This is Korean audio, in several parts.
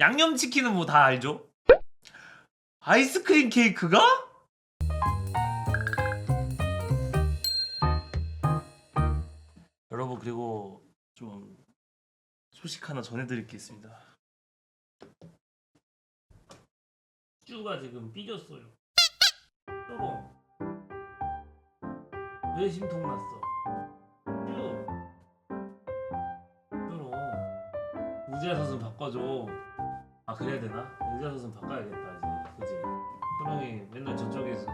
양념치킨은 뭐 다 알죠? 아이스크림 케이크가? 여러분 그리고 좀 소식 하나 전해드릴 게 있습니다. 쭈가 지금 삐졌어요. 뾰롱. 왜 심통 났어? 쭈. 뾰롱. 우지아 선수 바꿔줘. 아 그래야 되나? 우지아 선수 바꿔야겠다 이제. 그지? 뾰롱이 맨날 저쪽에 있어서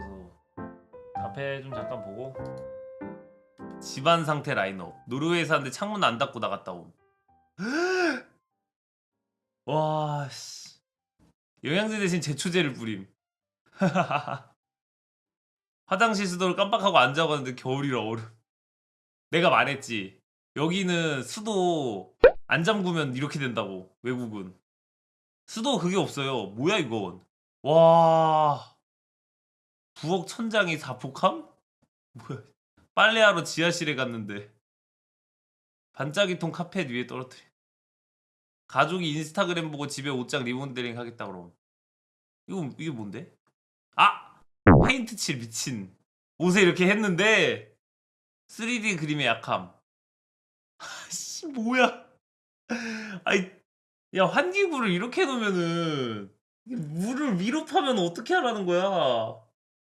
카페 좀 잠깐 보고 집안 상태 라인업 노르웨이 사는데 창문 안 닫고 나갔다 옴. 와 씨. 영양제 대신 제초제를 뿌림. 화장실 수도를 깜빡하고 안 자봤는데 겨울이라 얼음. 내가 말했지. 여기는 수도 안 잠그면 이렇게 된다고. 외국은. 수도 그게 없어요. 뭐야 이건. 와. 부엌 천장이 다 복함? 뭐야. 빨래하러 지하실에 갔는데 반짝이통 카펫 위에 떨어뜨려. 가족이 인스타그램 보고 집에 옷장 리모델링 하겠다 그럼. 이거 이게 뭔데? 아 페인트 칠 미친 옷에 이렇게 했는데 3D 그림의 약함. 아씨 뭐야? 아이 야 환기구를 이렇게 해놓으면은 이게 물을 위로 파면 어떻게 하라는 거야?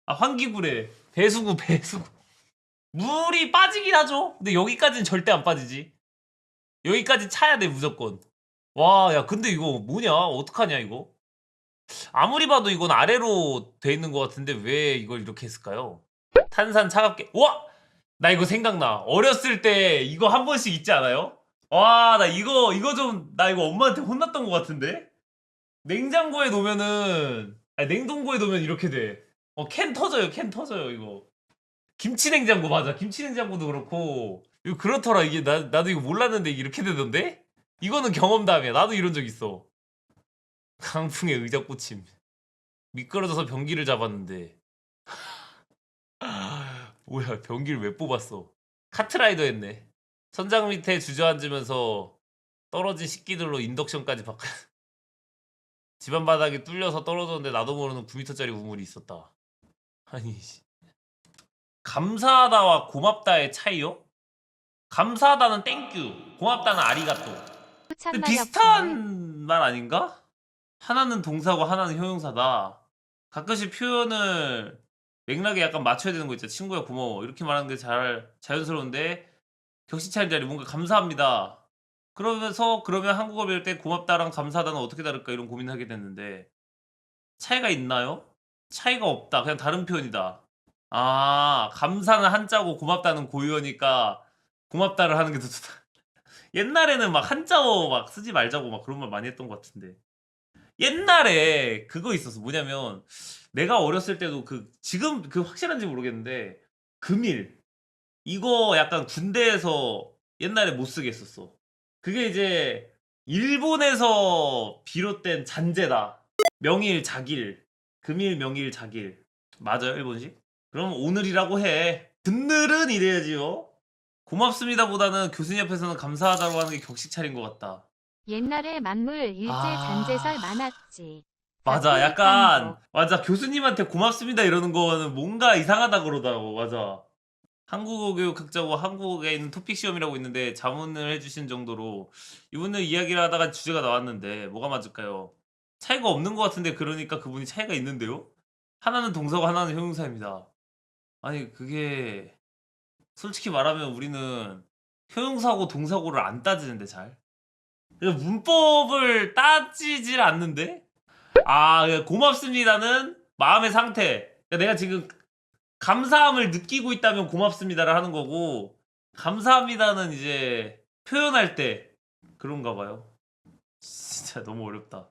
아 환기구래 배수구 배수구 물이 빠지긴 하죠. 근데 여기까지는 절대 안 빠지지. 여기까지 차야 돼 무조건. 와, 야, 근데 이거 뭐냐? 어떡하냐, 이거? 아무리 봐도 이건 아래로 돼 있는 것 같은데 왜 이걸 이렇게 했을까요? 탄산 차갑게. 와! 나 이거 생각나. 어렸을 때 이거 한 번씩 있지 않아요? 와, 나 이거, 이거 좀, 나 이거 엄마한테 혼났던 것 같은데? 냉장고에 놓으면은, 아니, 냉동고에 놓으면 이렇게 돼. 어, 캔 터져요, 캔 터져요, 이거. 김치 냉장고 맞아. 김치 냉장고도 그렇고. 이거 그렇더라. 이게 나, 나도 이거 몰랐는데 이렇게 되던데? 이거는 경험담이야. 나도 이런 적 있어. 강풍에 의자 꽂힘. 미끄러져서 변기를 잡았는데. 뭐야, 변기를 왜 뽑았어? 카트라이더 했네. 천장 밑에 주저앉으면서 떨어진 식기들로 인덕션까지 바꿔. 집안 바닥이 뚫려서 떨어졌는데 나도 모르는 9m짜리 우물이 있었다. 아니, 씨. 감사하다와 고맙다의 차이요? 감사하다는 땡큐, 고맙다는 아리가또. 비슷한 말 아닌가? 하나는 동사고 하나는 형용사다. 가끔씩 표현을 맥락에 약간 맞춰야 되는 거 있죠. 친구야 고마워 이렇게 말하는 게 잘 자연스러운데 격식 차린 자리 뭔가 감사합니다. 그러면서 그러면 한국어 배울 때 고맙다랑 감사하다는 어떻게 다를까 이런 고민을 하게 됐는데 차이가 있나요? 차이가 없다. 그냥 다른 표현이다. 아 감사는 한자고 고맙다는 고유어니까 고맙다를 하는 게 더 좋다. 옛날에는 막 한자어 막 쓰지 말자고 막 그런 말 많이 했던 것 같은데 옛날에 그거 있었어 뭐냐면 내가 어렸을 때도 그 지금 그 확실한지 모르겠는데 금일 이거 약간 군대에서 옛날에 못 쓰게 했었어 그게 이제 일본에서 비롯된 잔재다 명일 자길 금일 명일 자길 맞아요 일본식? 그럼 오늘이라고 해 금늘은 이래야지요 고맙습니다 보다는 교수님 앞에서는 감사하다고 하는 게 격식 차린 것 같다 옛날에 만물 일제 아. 잔재설 많았지. 맞아 약간. 맞아 교수님한테 고맙습니다 이러는 거는 뭔가 이상하다 그러더라고 맞아 한국어 교육 학자고 한국에 있는 토픽 시험이라고 있는데 자문을 해주신 정도로 이분은 이야기를 하다가 주제가 나왔는데 뭐가 맞을까요? 차이가 없는 것 같은데 그러니까 그분이 차이가 있는데요? 하나는 동사고 하나는 형용사입니다. 아니 그게 솔직히 말하면 우리는 형용사고 동사고를 안 따지는데 잘? 문법을 따지질 않는데? 아, 고맙습니다는 마음의 상태. 그러니까 내가 지금 감사함을 느끼고 있다면 고맙습니다를 하는 거고, 감사합니다는 이제 표현할 때 그런가 봐요. 진짜 너무 어렵다.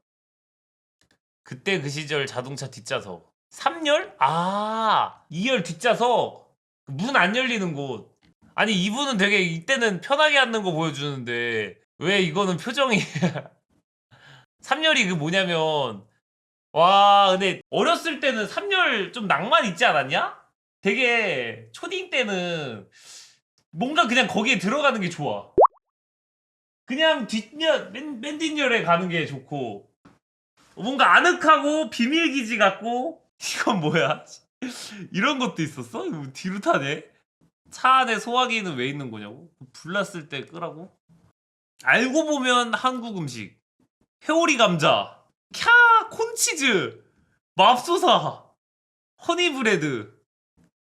그때 그 시절 자동차 뒷좌석. 3열? 아, 2열 뒷좌석. 문 안 열리는 곳. 아니, 이분은 되게 이때는 편하게 앉는 거 보여주는데, 왜 이거는 표정이. 3열이 그 뭐냐면, 와, 근데 어렸을 때는 3열 좀 낭만 있지 않았냐? 되게 초딩 때는 뭔가 그냥 거기에 들어가는 게 좋아. 그냥 뒷열, 맨, 맨 뒷열에 가는 게 좋고. 뭔가 아늑하고 비밀기지 같고 이건 뭐야? 이런 것도 있었어? 이거 뭐 뒤로 타네? 차 안에 소화기는 왜 있는 거냐고? 불났을 때 끄라고? 알고 보면 한국 음식 회오리 감자 캬 콘치즈 맙소사 허니브레드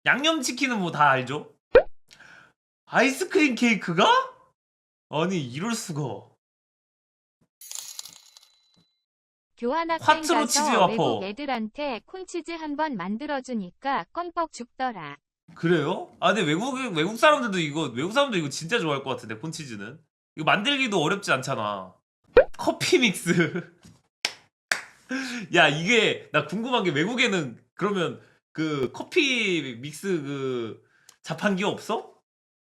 양념치킨은 뭐 다 알죠? 아이스크림 케이크가? 아니 이럴 수가 교환학생 화투로 치즈 가서 와퍼. 외국 애들한테 콘치즈 한 번 만들어주니까 껌뻑 죽더라. 그래요? 아 근데 외국 외국 사람들도 이거 외국 사람도 이거 진짜 좋아할 것 같은데 콘치즈는 이거 만들기도 어렵지 않잖아. 커피 믹스. 야 이게 나 궁금한 게 외국에는 그러면 그 커피 믹스 그 자판기 없어?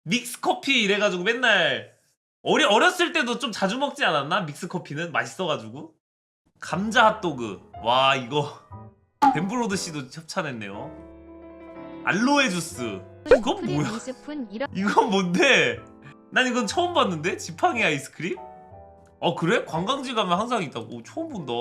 믹스 커피 이래가지고 맨날 어리 어렸을 때도 좀 자주 먹지 않았나? 믹스 커피는 맛있어가지고 감자 핫도그 와 이거 벤브로드 씨도 협찬했네요. 알로에 주스 이건 뭐야? 2스푼 이런 이건 뭔데? 난 이건 처음 봤는데 지팡이 아이스크림? 어 그래? 관광지 가면 항상 있다고 오, 처음 본다